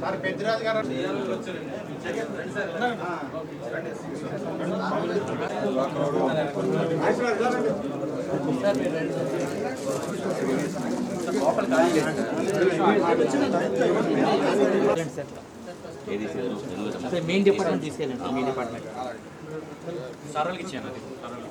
Sir Peddiraju గారు main department తీసుకెళ్ళండి. మీ department సరళకి ఇచ్చాను అది సరళకి.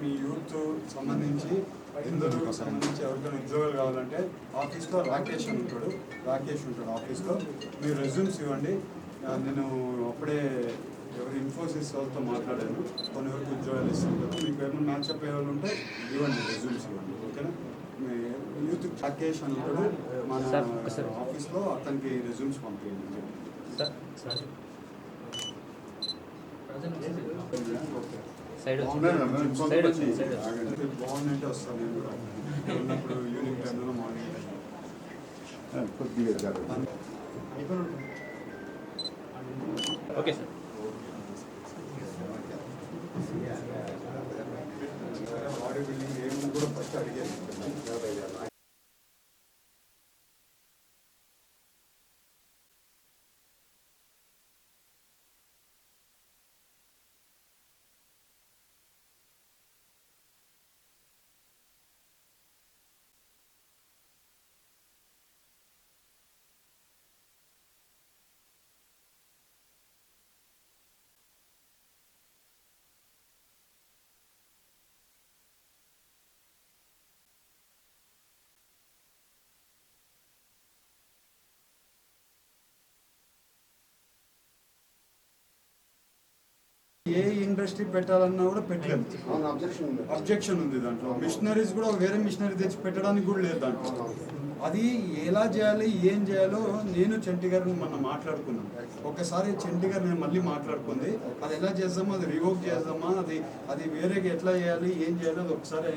మీ యూత్ సంబంధించి ఇందుకు సంబంధించి ఎవరికైనా ఉద్యోగాలు కావాలంటే ఆఫీస్లో రాకేష్ అని ఉంటాడు. రాకేష్ ఉంటాడు ఆఫీస్లో. మీరు రెజ్యూమ్స్ ఇవ్వండి. నేను అప్పుడే ఇన్ఫోసిస్ వాళ్ళతో మాట్లాడాను కొన్ని వరకు ఉద్యోగాలు ఇస్తుంటారు మీకు ఏమైనా మ్యాచ్అప్ అయ్యే వాళ్ళు ఉంటే ఇవ్వండి రెజ్యూమ్స్ ఇవ్వండి ఓకేనా? యూత్ రాకేష్ అని ఉంటాడు. మన. ఆఫీస్లో అతనికి రెజ్యూమ్స్ పంపించండి సార్ సార్. ఓకే. సైడ్ బాగున్నాయి సైడ్ వచ్చింది సైడ్ బాగుందంటే వస్తాను నేను కూడా. ఉన్నప్పుడు ఈవినింగ్ టైంలో మార్నింగ్ కొద్దిగా ఓకే సార్. బాడీ బిల్డింగ్ ఏముంది కూడా ఫస్ట్ అడిగాను ఇండస్ట్రీ పెట్టాలన్నా కూడా పెట్టలేము. ఉంది. అబ్జెక్షన్ ఉంది దాంట్లో. మిషనరీస్ కూడా వేరే మిషనరీ తెచ్చి పెట్టడానికి కూడా లేదు దాంట్లో. అది ఎలా చేయాలి ఏం చేయాలో నేను చెంటి గారిని మొన్న మాట్లాడుకున్నాను ఒకసారి చెంటి గారు నేను మళ్ళీ మాట్లాడుకుంది. అది ఎలా చేద్దామా అది రివోక్ చేద్దామా అది అది వేరేగా ఎట్లా చేయాలి ఏం చేయాలి అది ఒకసారి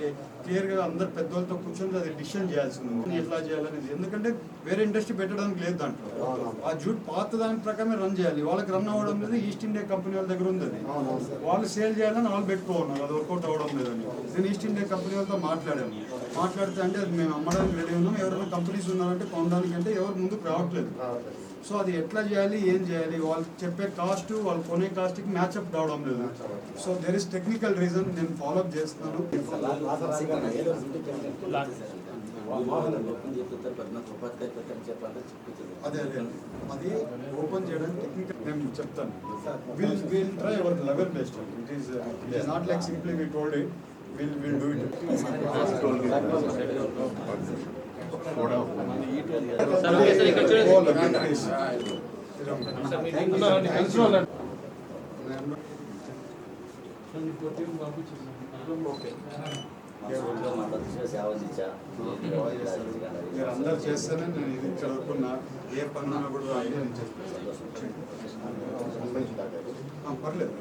క్లియర్గా అందరు పెద్దవాళ్ళతో కూర్చొని అది డిసిషన్ చేయాల్సి ఉంది ఎట్లా చేయాలనేది ఎందుకంటే వేరే ఇండస్ట్రీ పెట్టడానికి లేదు దాంట్లో. ఆ జూట్ పాత దాని ప్రకారమే రన్ చేయాలి. వాళ్ళకి రన్ అవ్వడం లేదు ఈస్ట్ ఇండియా కంపెనీ వాళ్ళ దగ్గర ఉంది అది. వాళ్ళు సేల్ చేయాలని వాళ్ళు పెట్టుకోన్నారు అది వర్కౌట్ అవ్వడం లేదని. నేను ఈస్ట్ ఇండియా కంపెనీ వాళ్ళతో మాట్లాడాను. మాట్లాడితే అంటే అది మేము అమ్మడానికి రెడీ ఉన్నాం. ఎవరైనా కంపెనీస్ ఉన్నారంటే కొనడానికి అంటే ఎవరు ముందుకు రావట్లేదు. సో అది ఎట్లా చేయాలి ఏం చేయాలి వాళ్ళు చెప్పే కాస్ట్ వాళ్ళు కొనే కాస్ట్కి మ్యాచ్అప్ కావడం లేదు. So there is technical reason నేను ఫాలోఅప్ చేస్తున్నాను. అదే అదే. అది ఓపెన్ చేయడానికి టెక్నికల్ నేను చెప్తాను. Will will try our level best it is it is not like simply we told it will will do it sir okay sir ఇక్కడ చూడండి మీరు అందరు చేస్తేనే నేను ఇది చదువుకున్నా ఏ పని కూడా రాయి నేను చెప్పాను పర్లేదు.